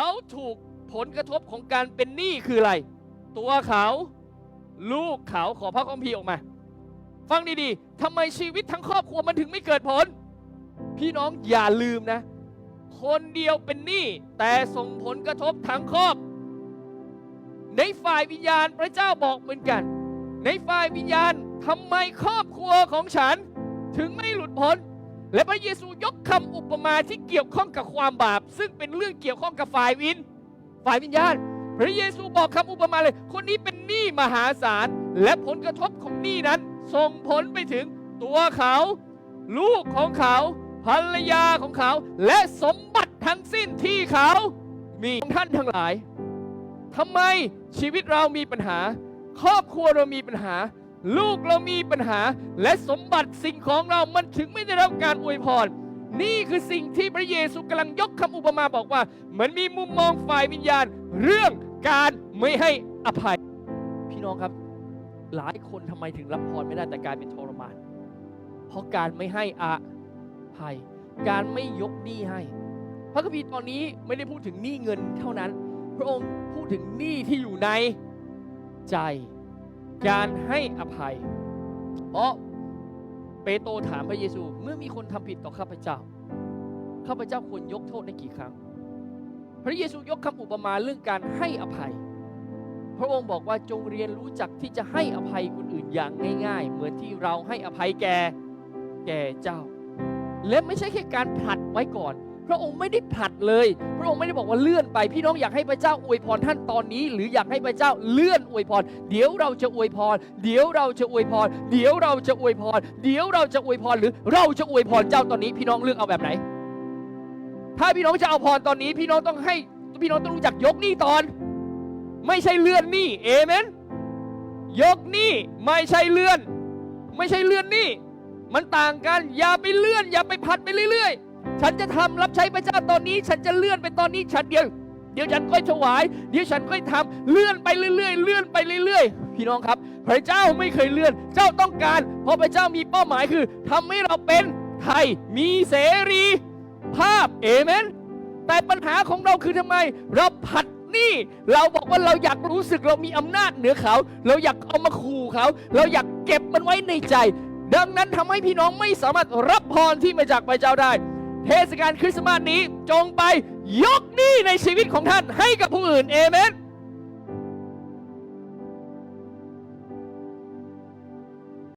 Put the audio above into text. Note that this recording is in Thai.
เขาถูกผลกระทบของการเป็นหนี้คืออะไร ตัวเขาลูกเขาขอพระคัมภีร์ออกมา ฟังดีๆทำไมชีวิตทั้งครอบครัวมันถึงไม่เกิดผล พี่น้องอย่าลืมนะ คนเดียวเป็นหนี้แต่ส่งผลกระทบทั้งครอบ ในฝ่ายวิญญาณพระเจ้าบอกเหมือนกัน ในฝ่ายวิญญาณทำไมครอบครัวของฉัน ถึงไม่หลุดพ้น และพระเยซูยกคำอุปมาที่เกี่ยวข้องกับความบาป ซึ่งเป็นเรื่องเกี่ยวข้องกับฝ่ายวิน ฝ่ายวิญญาณ พระเยซูบอกคำอุปมาเลย คนนี้เป็นหนี้มหาศาล และผลกระทบของหนี้นั้นส่งผลไปถึงตัวเขา ลูกของเขา ภรรยาของเขา และสมบัติทั้งสิ้นที่เขามีท่านทั้งหลายทำไมชีวิตเรามีปัญหา ครอบครัวเรามีปัญหา ลูกเรามีปัญหาและสมบัติสิ่งของเรามันถึงไม่ได้รับการอวยพร นี่คือสิ่งที่พระเยซูกำลังยกคำอุปมาบอกว่า เหมือนมีมุมมองฝ่ายวิญญาณ เรื่องการไม่ให้อภัย พี่น้องครับ หลายคนทำไมถึงรับพรไม่ได้แต่กลายเป็นทรมาน เพราะการไม่ให้อภัย การไม่ยกหนี้ให้ พระคัมภีร์ตอนนี้ไม่ได้พูดถึงหนี้เงินเท่านั้น พระองค์พูดถึงหนี้ที่อยู่ในใจ การให้อภัย เพราะเปโตรถามพระเยซู เมื่อมีคนทำผิดต่อข้าพเจ้า ข้าพเจ้าควรยกโทษได้กี่ครั้ง พระเยซูยกคำอุปมาเรื่องการให้อภัย พระองค์บอกว่าจงเรียนรู้จักที่จะให้อภัยคนอื่นอย่างง่าย ๆ เหมือนที่เราให้อภัยแก่แก่เจ้า และไม่ใช่แค่การผลัดไว้ก่อน พระองค์ไม่ได้ผลัดเลย พระองค์ไม่ได้บอกว่าเลื่อนไป พี่น้องอยากให้พระเจ้าอวยพรท่านตอนนี้ หรืออยากให้พระเจ้าเลื่อนอวยพร เดี๋ยวเราจะอวยพร เดี๋ยวเราจะอวยพร เดี๋ยวเราจะอวยพร เดี๋ยวเราจะอวยพร หรือเราจะอวยพรเจ้าตอนนี้ พี่น้องเลือกเอาแบบไหน ถ้าพี่น้องจะเอาพรตอนนี้ พี่น้องต้องให้พี่น้องต้องรู้จักยกหนี้ตอน ไม่ใช่เลื่อนหนี้เอเมนยกหนี้ไม่ใช่เลื่อน ไม่ใช่เลื่อนหนี้มันต่างกันอย่าไปเลื่อน อย่าไปผัดไปเรื่อย ๆ ฉันจะทำรับใช้พระเจ้าตอนนี้ ฉันจะเลื่อนไปตอนนี้ฉันเดียวเดี๋ยวฉันค่อยถวาย เดี๋ยวฉันค่อยทำเลื่อนไปเรื่อยๆ เลื่อนไปเรื่อยๆ พี่น้องครับ พระเจ้าไม่เคยเลื่อน เจ้าต้องการ เพราะพระเจ้ามีเป้าหมายคือทำให้เราเป็นไทยมีเสรีภาพเอเมนแต่ปัญหาของเราคือทำไม เราผัดนี่เราบอกว่าเราอยากรู้สึกเรามีอำนาจเหนือเขา เราอยากเอามาขู่เขา เราอยากเก็บมันไว้ในใจ ดังนั้นทำให้พี่น้องไม่สามารถรับพรที่มาจากพระเจ้าได้ เทศกาลคริสต์มาสนี้จงไปยกหนี้ในชีวิตของท่านให้กับผู้อื่นเอเมน